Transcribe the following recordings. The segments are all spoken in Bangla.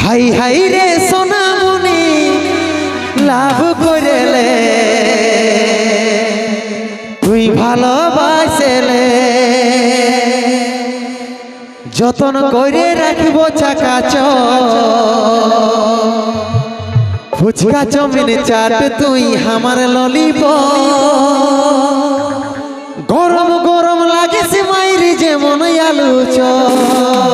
হাই হাই রে সোনামণি, লাভ করেলে। তুই ভালোবাসেলে। যতন করে রাখব চাকা ফুচকা চমিন চাট তুই আমার ললিপ গরম গরম লাগে সে মাইরি যেমন আলু চপ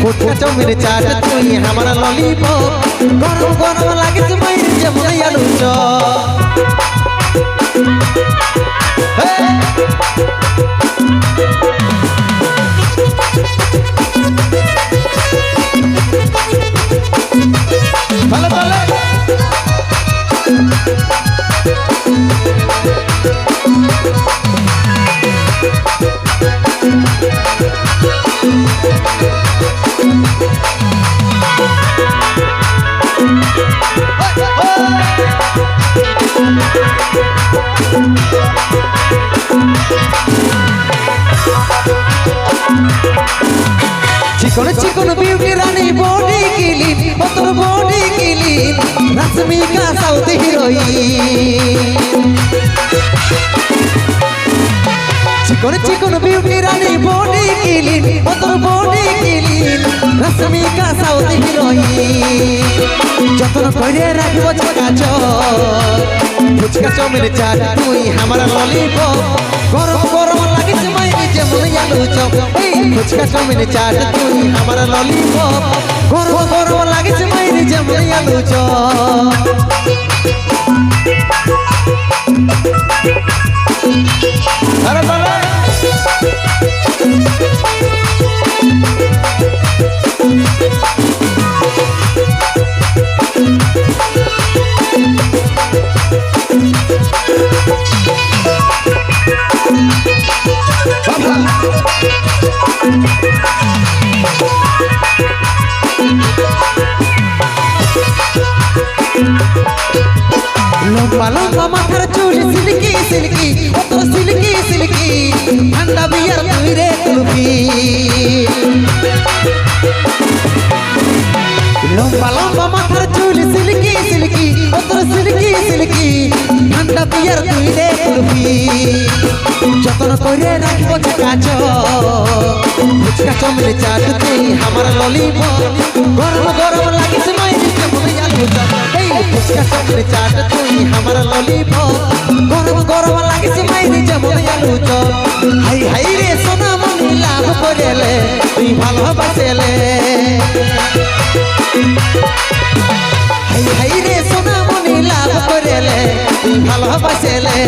ফুচকা চমিন চাট তুই আমার ললিপ গরম গরম লাগিস মাইরি যেমন আলু ভালো ভালো। চিকন চিকন বিউটি রানী body কিলিন কতর body killing Rashmika south heroine. চিকন চিকন বিউটি রানী body কিলিন কতর body killing Rashmika south heroine. যতন করে রাখব কাজ ফুচকা চমিন চাট তুই আমার ললিপপ। গরম গরম লাগিস মাইনি যেমন আলু চপ। এই ফুচকা চমিন চাট তুই আমার ললিপপ। গরম গরম লাগিস মাইনি যেমন আলু চপ। লম্বা মাথার চুল, সিল্কি সিল্কি, অত সিল্কি সিল্কি, ঠান্ডা বিয়ার তুই রে কুলফি লম্বা লম্বা মাথার চুল, সিল্কি সিল্কি, অত সিল্কি সিল্কি, ঠান্ডা বিয়ার তুই রে কুলফি যতন করে রাখব কাজ ফুচকা চমড়ে চাট আমার ললিপ গরম গরম লাগিস আলু চপ এই ফুচকা চমড়ে চাট তুই আমার ললিপ গরম গরম লাগিস মাইরি যেমন আলু চপ। হাই হাই রে সোনা মনি লাভ করেলে, তুই ভালোবাসেলে হাই হাই রে সোনা মনি লাভ করেলে, তুই ভালোবাসেলে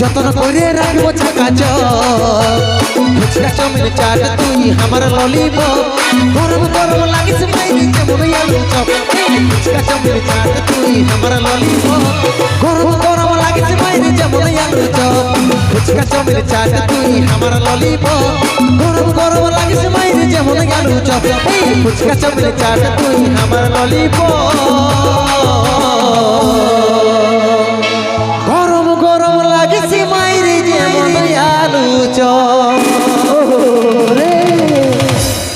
যতন করে রাখব চাকা ফুচকা চমিন চাট তুই আমার ললিপ গরম গরম লাগিস মাইরি যেমন আলু চপ। ফুচকা চমিন চাট আমার ললিপ গরম গরম লাগিস মাইরি যেমন আলু চপ ফুচকা চমিন চাট তুই আমার ললিপ গরম গরম লাগিস মাইরি যেমন আলু চপ ফুচকা চমিন চাট তুই আমার ললিপ